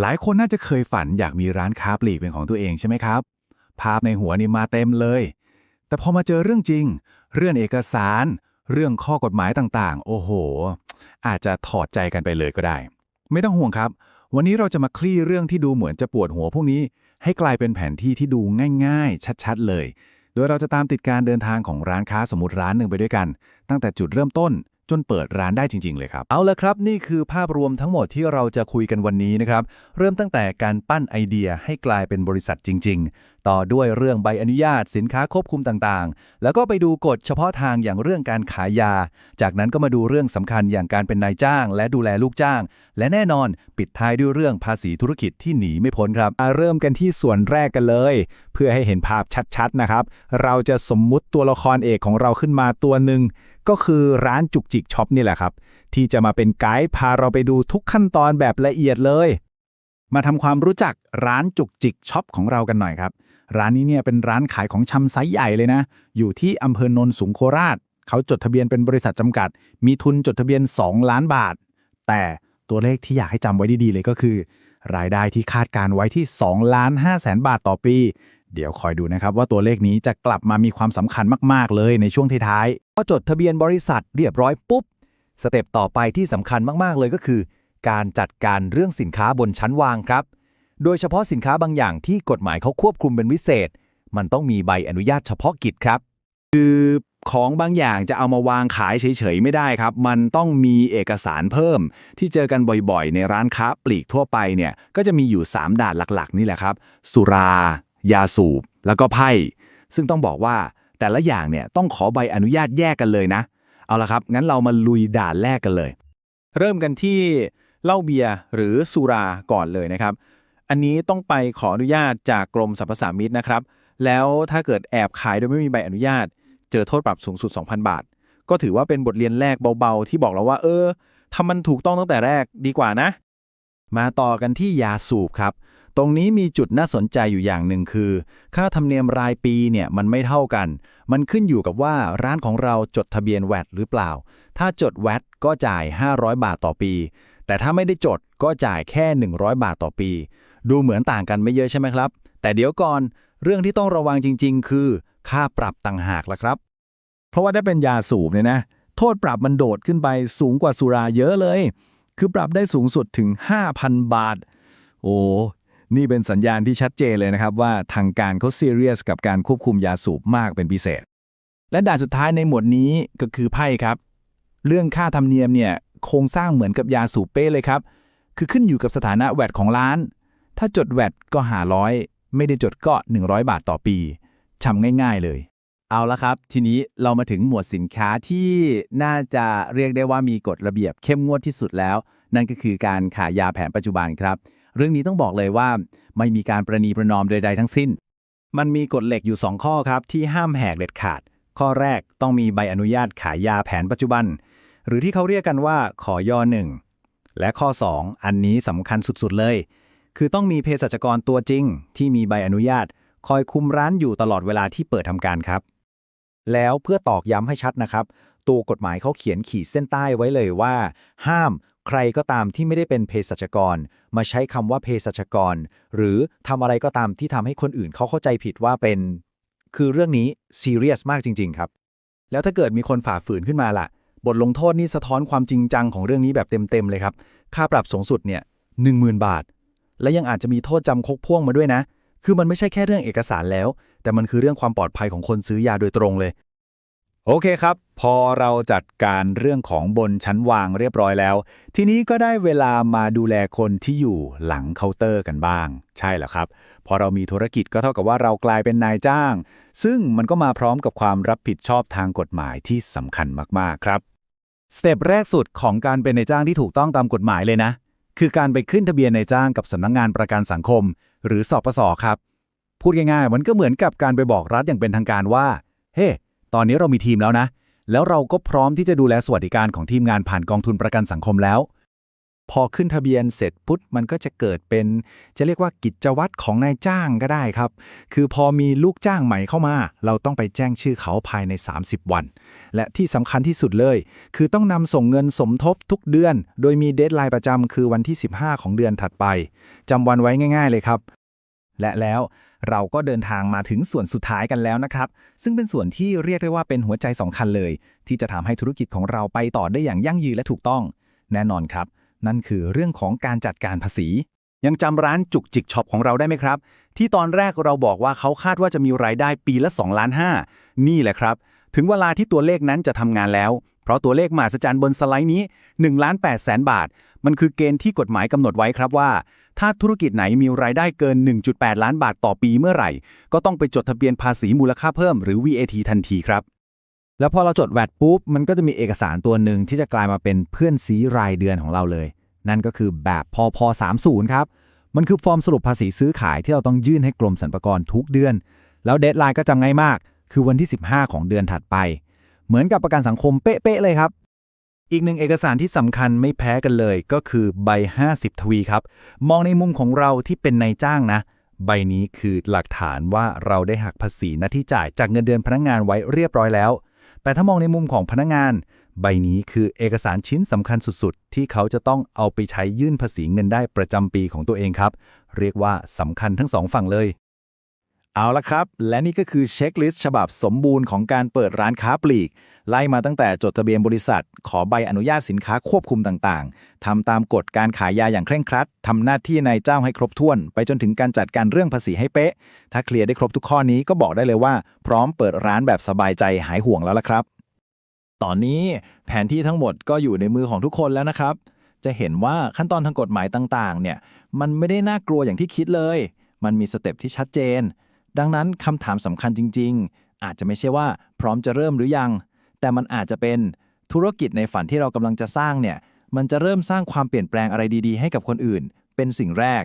หลายคนน่าจะเคยฝันอยากมีร้านค้าปลีกเป็นของตัวเองใช่ไหมครับ ภาพในหัวนี่มาเต็มเลย แต่พอมาเจอเรื่องจริง เรื่องเอกสาร เรื่องข้อกฎหมายต่างๆ โอ้โห อาจจะถอดใจกันไปเลยก็ได้ ไม่ต้องห่วงครับ วันนี้เราจะมาคลี่เรื่องที่ดูเหมือนจะปวดหัวพวกนี้ ให้กลายเป็นแผนที่ที่ดูง่าย ๆ ชัดๆ เลย โดยเราจะตามติดการเดินทางของร้านค้าสมมติร้านหนึ่งไปด้วยกัน ตั้งแต่จุดเริ่มต้น จนเปิดร้านได้จริง ๆ เลยครับ เอาละครับ นี่คือภาพรวมทั้งหมดที่เราจะคุยกันวันนี้นะครับ เริ่มตั้งแต่การปั้นไอเดียให้กลายเป็นบริษัทจริง ๆ ต่อด้วยเรื่องใบอนุญาต สินค้าควบคุมต่างๆ แล้วก็ไปดูกฎเฉพาะทางอย่างเรื่องการขายยา จากนั้นก็มาดูเรื่องสำคัญอย่างการเป็นนายจ้าง และดูแลลูกจ้าง และแน่นอนปิดท้ายด้วยเรื่องภาษีธุรกิจที่หนีไม่พ้นครับมาเริ่มกันที่ส่วนแรกกันเลย เพื่อให้เห็นภาพชัดๆนะครับ เราจะสมมุติตัวละครเอกของเราขึ้นมาตัวหนึ่ง ก็คือร้านจุกจิกช็อปนี่แหละครับ ที่จะมาเป็นไกด์พาเราไปดูทุกขั้นตอนแบบละเอียดเลย มาทำความรู้จักร้านจุกจิกช็อปของเรากันหน่อยครับ ร้านนี้เนี่ยเป็นร้านขายของชำไซส์ใหญ่เลยนะ อยู่ที่อำเภอโนนสูงโคราช เขาจดทะเบียนเป็นบริษัทจำกัด มีทุนจดทะเบียน 2 ล้านบาท แต่ตัวเลขที่อยากให้จำไว้ดีๆเลยก็คือ รายได้ที่คาดการไว้ที่2ล้าน5แสนบาทต่อปี เดี๋ยวคอยดูนะครับว่าตัวเลขนี้จะกลับมามีความสำคัญมากๆเลยในช่วงท้ายๆ พอจดทะเบียนบริษัทเรียบร้อยปุ๊บ สเต็ปต่อไปที่สำคัญมาก ๆ เลยก็คือ การจัดการเรื่องสินค้าบนชั้นวางครับ โดยเฉพาะสินค้าบางอย่างที่กฎหมายเขาควบคุมเป็นวิเศษ มันต้องมีใบอนุญาตเฉพาะกิจครับ คือของบางอย่างจะเอามาวางขายเฉย ๆ ไม่ได้ครับ มันต้องมีเอกสารเพิ่ม ที่เจอกันบ่อยๆ ในร้านค้าปลีกทั่วไปเนี่ยก็จะมีอยู่ 3 ด่านหลัก ๆ นี่แหละครับ สุรา ยาสูบ แล้วก็ไพ่ซึ่งต้องบอกว่า แต่ละอย่างเนี่ยต้องขอใบอนุญาตแยกกันเลยนะ เอาละครับ งั้นเรามาลุยด่านแรกกันเลย เริ่มกันที่เหล้าเบียร์หรือสุราก่อนเลยนะครับ อันนี้ต้องไปขออนุญาตจากกรมสรรพสามิตนะครับ แล้วถ้าเกิดแอบขายโดยไม่มีใบอนุญาต เจอโทษปรับสูงสุด 2,000 บาท ก็ถือว่าเป็นบทเรียนแรกเบาๆ ที่บอกเราว่า เออทำมันถูกต้องตั้งแต่แรกดีกว่านะ มาต่อกันที่ยาสูบครับ ตรงนี้มีจุดน่าสนใจอยู่อย่างหนึ่งคือ ค่าธรรมเนียมรายปีเนี่ยมันไม่เท่ากัน มันขึ้นอยู่กับว่าร้านของเราจดทะเบียนแวดหรือเปล่า ถ้าจดแวดก็จ่าย 500 บาทต่อปี แต่ถ้าไม่ได้จดก็จ่ายแค่ 100 บาทต่อปี ดูเหมือนต่างกันไม่เยอะใช่ไหมครับ แต่เดี๋ยวก่อนเรื่องที่ต้องระวังจริง ๆ คือ ค่าปรับต่างหากละครับ เพราะว่าถ้เป็นยาสูบเนี่ยนะโทษปรับมันโดดขึ้นไปสูงกว่าสุราเยอะเลย คือปรับได้สูงสุดถึง 5,000 บาท โอ้ นี่เป็นสัญญาณที่ชัดเจนเลยนะครับว่าทางการเขาซีเรียสกับการควบคุมยาสูบมากเป็นพิเศษ และด่านสุดท้ายในหมวดนี้ก็คือไพ่ครับ เรื่องค่าธรรมเนียมเนี่ยโครงสร้างเหมือนกับยาสูบเป้เลยครับ คือขึ้นอยู่กับสถานะแวดของร้าน ถ้าจดแวดก็หาร้อยไม่ได้จดก็ 100 บาทต่อปีชำง่ายๆเลย เอาละครับ ทีนี้เรามาถึงหมวดสินค้าที่น่าจะเรียกได้ว่ามีกฎระเบียบเข้มงวดที่สุดแล้ว นั่นก็คือการขายยาแผนปัจจุบันครับ เรื่องนี้ต้องบอกเลยว่าไม่มีการประนีประนอมใดๆทั้งสิ้น มันมีกฎเหล็กอยู่ 2 ข้อครับ ที่ห้ามแหกเด็ดขาด ข้อแรกต้องมีใบอนุญาตขายยาแผนปัจจุบัน หรือที่เขาเรียกกันว่าขอย่อหนึ่งและข้อ 2 อันนี้สำคัญสุดๆเลย คือต้องมีเภสัชกรตัวจริง ที่มีใบอนุญาต คอยคุมร้านอยู่ตลอดเวลาที่เปิดทำการครับ แล้วเพื่อตอกย้ำให้ชัดนะครับ ตัวกฎหมายเขาเขียนขีดเส้นใต้ไว้เลยว่า ห้าม ใครก็ตามที่ไม่ได้เป็นเภสัชกร มาใช้คำว่าเภสัชกร หรือทำอะไรก็ตามที่ทำให้คนอื่นเขาเข้าใจผิดว่าเป็น คือเรื่องนี้ซีเรียสมากจริง ๆ ครับ แล้วถ้าเกิดมีคนฝ่าฝืนขึ้นมาล่ะ บทลงโทษนี่สะท้อนความจริงจังของเรื่องนี้แบบเต็ม ๆ เลยครับ ค่าปรับสูงสุดเนี่ย10,000บาท และยังอาจจะมีโทษจำคุกพ่วงมาด้วยนะ คือมันไม่ใช่แค่เรื่องเอกสารแล้ว แต่มันคือเรื่องความปลอดภัยของคนซื้อยาโดยตรงเลย โอเคครับ พอเราจัดการเรื่องของบนชั้นวางเรียบร้อยแล้ว ทีนี้ก็ได้เวลามาดูแลคนที่อยู่หลังเคาน์เตอร์กันบ้าง ใช่แล้วครับ พอเรามีธุรกิจก็เท่ากับว่าเรากลายเป็นนายจ้าง ซึ่งมันก็มาพร้อมกับความรับผิดชอบทางกฎหมายที่สำคัญมาก ๆ ครับสเต็ปแรกสุดของการเป็นนายจ้างที่ถูกต้องตามกฎหมายเลยนะ คือการไปขึ้นทะเบียนนายจ้างกับสำนักงงานประกันสังคม หรือสปสครับ พูดง่ายๆ มันก็เหมือนกับการไปบอกรัฐอย่างเป็นทางการว่า เฮ้ ตอนนี้เรามีทีมแล้วนะ แล้วเราก็พร้อมที่จะดูแลสวัสดิการของทีมงานผ่านกองทุนประกันสังคมแล้ว พอขึ้นทะเบียนเสร็จปุ๊บมันก็จะเกิดเป็น จะเรียกว่ากิจวัตรของนายจ้างก็ได้ครับ คือพอมีลูกจ้างใหม่เข้ามา เราต้องไปแจ้งชื่อเขาภายใน 30 วัน และที่สำคัญที่สุดเลย คือต้องนำส่งเงินสมทบทุกเดือน โดยมีเดทไลน์ประจำคือวันที่ 15 ของเดือนถัดไปจำวันไว้ง่าย ๆ เลยครับ และแล้วเราก็เดินทางมาถึงส่วนสุดท้ายกันแล้วนะครับ ซึ่งเป็นส่วนที่เรียกได้ว่าเป็นหัวใจสำคัญเลย ที่จะทำให้ธุรกิจของเราไปต่อได้อย่างยั่งยืนและถูกต้อง แน่นอนครับ นั่นคือเรื่องของการจัดการภาษี ยังจำร้านจุกจิกช็อปของเราได้ไหมครับ ที่ตอนแรกเราบอกว่าเขาคาดว่าจะมีรายได้ปีละ2ล้าน5นี่แหละครับ ถึงเวลาที่ตัวเลขนั้นจะทำงานแล้ว เพราะตัวเลขมหัศจรรย์บนสไลด์นี้1ล้าน8แสนบาท มันคือเกณฑ์ที่กฎหมายกำหนดไว้ครับว่า ถ้าธุรกิจไหนมีรายได้เกิน 1.8 ล้านบาทต่อปีเมื่อไหร่ ก็ต้องไปจดทะเบียนภาษีมูลค่าเพิ่มหรือ VAT ทันทีครับ แล้วพอเราจดแวดปุ๊บมันก็จะมีเอกสารตัวหนึ่งที่จะกลายมาเป็นเพื่อนซีรายเดือนของเราเลย นั่นก็คือแบบพพ30ครับมันคือฟอร์มสรุปภาษีซื้อขายที่เราต้องยื่นให้กรมสรรพากรทุกเดือน แล้วเดทไลน์ก็จำง่ายมาก คือวันที่ 15 ของเดือนถัดไป เหมือนกับประกันสังคมเป๊ะๆเลยครับ อีกหนึ่งเอกสารที่สำคัญไม่แพ้กันเลยก็คือใบ 50 ทวีครับ มองในมุมของเราที่เป็นนายจ้างนะ ใบนี้คือหลักฐานว่าเราได้หักภาษีหน้าที่จ่ายจากเงินเดือนพนักงานไว้เรียบร้อยแล้ว แต่ถ้ามองในมุมของพนักงาน ใบนี้คือเอกสารชิ้นสำคัญสุดๆ ที่เขาจะต้องเอาไปใช้ยื่นภาษีเงินได้ประจำปีของตัวเองครับ เรียกว่าสำคัญทั้งสองฝั่งเลย เอาละครับ และนี่ก็คือเช็คลิสต์ฉบับสมบูรณ์ของการเปิดร้านค้าปลีก ไล่มาตั้งแต่จดทะเบียนบริษัท ขอใบอนุญาตสินค้าควบคุมต่างๆ ทำตามกฎการขายยาอย่างเคร่งครัด ทำหน้าที่นายเจ้าให้ครบถ้วน ไปจนถึงการจัดการเรื่องภาษีให้เป๊ะ ถ้าเคลียร์ได้ครบทุกข้อนี้ก็บอกได้เลยว่า พร้อมเปิดร้านแบบสบายใจหายห่วงแล้วละครับ ตอนนี้แผนที่ทั้งหมดก็อยู่ในมือของทุกคนแล้วนะครับ จะเห็นว่าขั้นตอนทางกฎหมายต่างๆ เนี่ย มันไม่ได้น่ากลัวอย่างที่คิดเลย มันมีสเต็ปที่ชัดเจน ดังนั้นคำถามสำคัญจริง ๆ อาจจะไม่ใช่ว่าพร้อมจะเริ่มหรือยัง แต่มันอาจจะเป็นธุรกิจในฝันที่เรากำลังจะสร้างเนี่ย มันจะเริ่มสร้างความเปลี่ยนแปลงอะไรดีๆ ให้กับคนอื่น เป็นสิ่งแรก